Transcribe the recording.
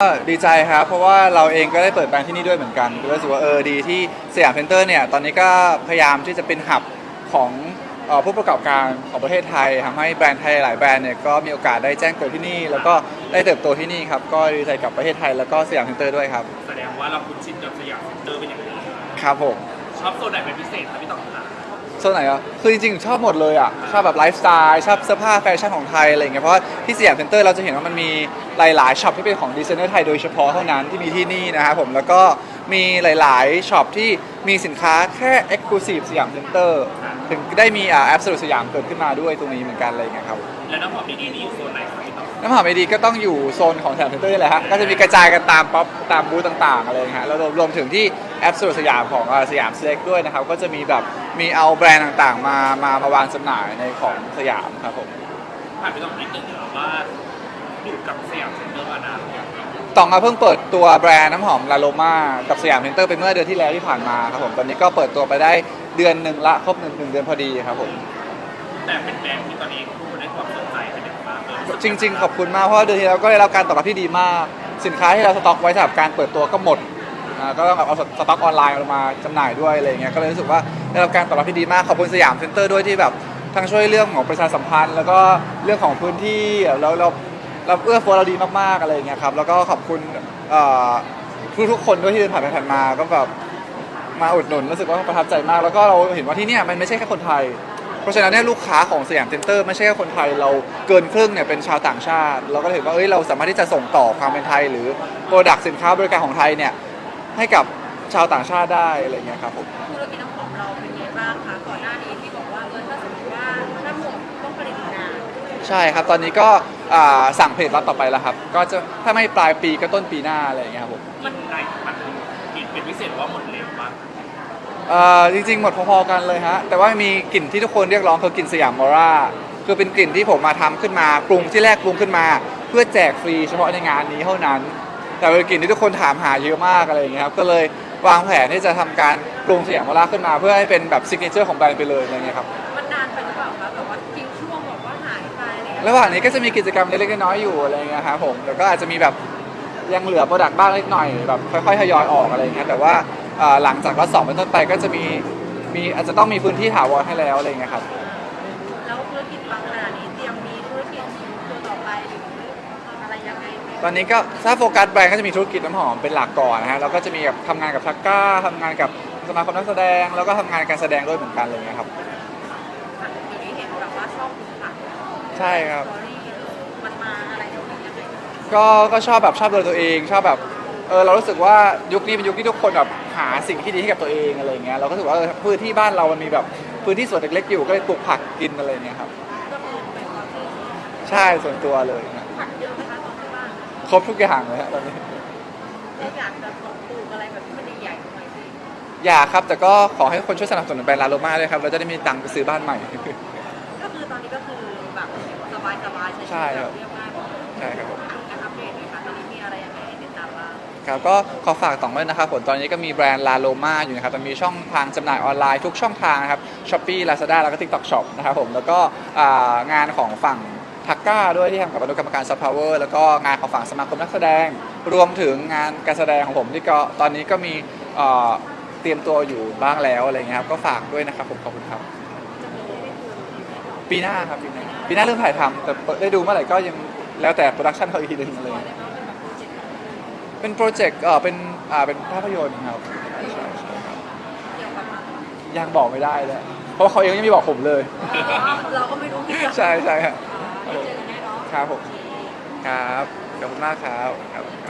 ก็ดีใจครับ เพราะว่าเราเองก็ได้เปิดแบรนด์ที่นี่ด้วยเหมือนกันก็รู้สึกว่าเออดีที่สยามเซ็นเตอร์เนี่ยตอนนี้ก็พยายามที่จะเป็นหับของเอ่อผู้ประกอบการของประเทศไทยทำให้แบรนด์ไทยหลายแบรนด์เนี่ยก็มีโอกาสได้แจ้งเกิดที่นี่ แล้วก็ได้เติบโตที่นี่ครับก็ดีใจกับประเทศไทยแล้วก็สยามเซ็นเตอร์ด้วยครับแสดงว่าเราคุ้นชินกับสยามเซ็นเตอร์เป็นอย่างดีครับผม ชอบโซนไหนเป็นพิเศษครับพี่ต่องคะ โซนไหนอะคือจริงๆชอบหมดเลยอะชอบแบบไลฟ์สไตล์ชอบเสื้อผ้าแฟชั่นของไทยอะไรอย่างเงี้ยเพราะว่าที่สยามเซ็นเตอร์เราจะเห็นว่ามันมีหลายๆช็อปที่เป็นของดีไซเนอร์ไทยโดยเฉพาะเท่านั้นที่มีที่นี่นะครับผมแล้วก็มีหลาย ๆช็อปที่ มีสินค้าแค่ Exclusive สยามเซ็นเตอร์ถึงได้มีอ่าแอปสรุสยามเกิดขึ้นมาด้วยตรงนี้เหมือนกันอะไรอย่างเงี้ยครับแล้วน้ำหอมดีๆนี่อยู่โซนไหนครับพี่ต่องน้ำหอมไอดีก็ต้องอยู่โซนของสยามเซ็นเตอร์นี่แหละฮะก็จะมีกระจายกันตามป๊อปตามบูธต่างๆอะไรอย่างเงี้ยฮะแล้วรวมรวมถึงที่แอปสรุสยามของอ่าสยามเซ็กด้วยนะครับก็จะมีแบบมีเอาแบรนด์ต่างๆ มามามาวางจำหน่ายในของสยามครับผม ผ่านไปต้องนิดนึงเหรอว่า อยู่กับสยามเซ็นเตอร์มานานหรือยังต่องเพิ่งเปิดตัวแบรนด์น้ำหอมลาโลมากับสยามเซ็นเตอร์ไปเมื่อเดือนที่แล้วที่ผ่านมาครับผมตอนนี้ก็เปิดตัวไปได้เดือนหนึ่งละครบหนึ่งหนึ่งเดือนพอดีครับผม แต่เป็นแบรนด์ที่ตอนนี้ผู้คนให้ความสนใจเป็นอย่างมากเลยจริง ๆ ขอบคุณมากเพราะว่าเดือนที่แล้วก็ได้รับการตอบรับที่ดีมาก สินค้าที่เราสต็อกไว้สำหรับการเปิดตัวก็หมดอ่าก็ต้องเอาสต็อกออนไลน์มาจำหน่ายด้วยอะไรเงี้ยก็เลยรู้สึกว่าได้รับการตอบรับที่ดีมากขอบคุณสยามเซ็นเตอร์ด้วยที่แบบทั้งช่วยเรื่องของประชาสัมพันธ์ แล้วก็เรื่องของพื้นที่แล้วเรา เราเอื้อเฟื้อเราดีมากๆอะไรอย่างเงี้ยครับแล้วก็ขอบคุณเอ่อทุกๆคนด้วยที่เดินผ่านไปผ่านมาก็แบบมาอุดหนุนรู้สึกว่าประทับใจมาก แล้วก็เราเห็นว่าที่เนี่ยมันไม่ใช่แค่คนไทย เพราะฉะนั้นเนี่ยลูกค้าของสยามเซ็นเตอร์ไม่ใช่แค่คนไทยเราเกินครึ่งเนี่ยเป็นชาวต่างชาติ เราก็เลยเห็นว่าเอ้ยเราสามารถที่จะส่งต่อความเป็นไทย หรือโปรดักต์สินค้าบริการของไทยเนี่ยให้กับชาวต่างชาติได้อะไรเงี้ยครับผมธุรกิจน้ำหอมเราเป็นไงบ้างคะก่อนหน้านี้ที่บอกว่าเออถ้าสมมติว่าน้ำหอมต้องผลิตนาน ใช่ครับตอนนี้ก็ อ่าสั่งผลิตล็อตต่อไปแล้วครับ ก็จะถ้าไม่ปลายปีก็ต้นปีหน้าอะไรอย่างเงี้ยครับผมมันไหนมันกินเป็นพิเศษว่าหมดเร็วมากเอ่อจริงๆ หมดพอๆกันเลยฮะ แต่ว่ามีกลิ่นที่ทุกคนเรียกร้องคือกลิ่นสยามมอร่าคือเป็นกลิ่นที่ผมมาทำขึ้นมาปรุงที่แรกปรุงขึ้นมา เพื่อแจกฟรีเฉพาะในงานนี้เท่านั้น แต่เป็นกลิ่นที่ทุกคนถามหาเยอะมากอะไรอย่างเงี้ยครับก็เลยวางแผนที่จะทำการปรุงสยามมอร่าขึ้นมา เพื่อให้เป็นแบบซิกเนเจอร์ของแบรนด์ไปเลยอะไรเงี้ยครับ รอย่างเงี้ยระหว่างนี้ก็จะมีกิจกรรมเล็กๆน้อยๆอยู่อะไรเงี้ยครับผมแต่ก็อาจจะมีแบบยังเหลือโปรดักต์บ้างเล็กหน่อยแบบค่อยๆทยอยออกอะไรเงี้ยแต่ว่าเอ่อหลังจากรอบสองเป็นต้นไปก็จะมีมีอาจจะต้องมีพื้นที่ถาวรให้แล้วอะไรเงี้ยครับ แล้วธุรกิจบางขนาดนี้เตรียมมีธุรกิจตัวต่อไปหรืออะไรยังไงไหมตอนนี้ก็ถ้าโฟกัสแบรนด์ก็จะมีธุรกิจน้ำหอมเป็นหลักก่อนนะฮะแล้วก็จะมีแบบทำงานกับทักก้าทำงานกับสมาคมนักแสดง แล้วก็ทำงานการแสดงด้วยเหมือนกันอะไรเงี้ยครับ อะเดี๋ยวนี้เห็นแบบว่าชอบดูผัก ใช่ครับสตอรี่มันมาอะไรตรงนี้ยังไงก็ก็ชอบแบบชอบดูแลตัวเอง ชอบแบบเออเรารู้สึกว่ายุคนี้เป็นยุคที่ทุกคนแบบหาสิ่งที่ดีให้กับตัวเองอะไรเงี้ยเราก็รู้สึกว่าเออพื้นที่บ้านเรามันมีแบบพื้นที่สวนเล็กๆอยู่ก็เลยปลูกผักกินอะไรเงี้ยครับ ก็คือเป็นความที่ใช่ส่วนตัวเลยนะผักเยอะนะคะตอนที่บ้านครบทุกอย่างเลยฮะตอนนี้ ก็อยากจะปลูกอะไรแบบที่มันใหญ่ๆหน่อยสิอยากครับแต่ก็ขอให้คนช่วยสนับสนุนแบรนด์ลาโลมาด้วยครับ เราจะได้มีตังค์ไปซื้อบ้านใหม่ ก็คือตอนนี้ก็คือ แบบสบายๆใช้ชีวิตแบบเรียบง่ายหมดใช่ครับผม การอัปเดตเลยค่ะตอนนี้มีอะไรยังไงให้ติดตามบ้างครับก็ขอฝากต่องด้วยนะครับผมตอนนี้ก็มีแบรนด์ลาโลมาอยู่นะครับแต่มีช่องทางจำหน่ายออนไลน์ทุกช่องทางนะครับช้อปปี้ลาซาด้าแล้วก็ TikTok Shop นะครับผมแล้วก็อ่างานของฝั่งทักก้าด้วยที่ทำกับอนุกรรมการซัพพาวเวอร์แล้วก็งานของฝั่งสมาคมนักแสดง รวมถึงงานการแสดงของผมที่ก็ตอนนี้ก็มีเอ่อเตรียมตัวอยู่บ้างแล้วอะไรเงี้ยครับก็ฝากด้วยนะครับผมขอบคุณครับจะมีให้ได้ดู ปีหน้าครับปีหน้าปีหน้าเริ่มถ่ายทำแต่ได้ดูเมื่อไหร่ก็ยังแล้วแต่โปรดักชันเขาอีกทีหนึงอะไรตัวเงี้ยได้ไหมว่าเป็นแบบโปรเจกต์เป็นโปรเจกต์เออเป็นอ่าเป็นภาพยนตร์ครับใช่ใช่ครับเกี่ยวกับอะไรยังบอกไม่ได้เลยเพราะว่าเขาเองยังไม่บอกผมเลย เราก็ไม่รู้เหมือนกันใช่ใช่ครับไม่เจอกันแน่เนาะครับผมครับขอบคุณมากครับครับครับ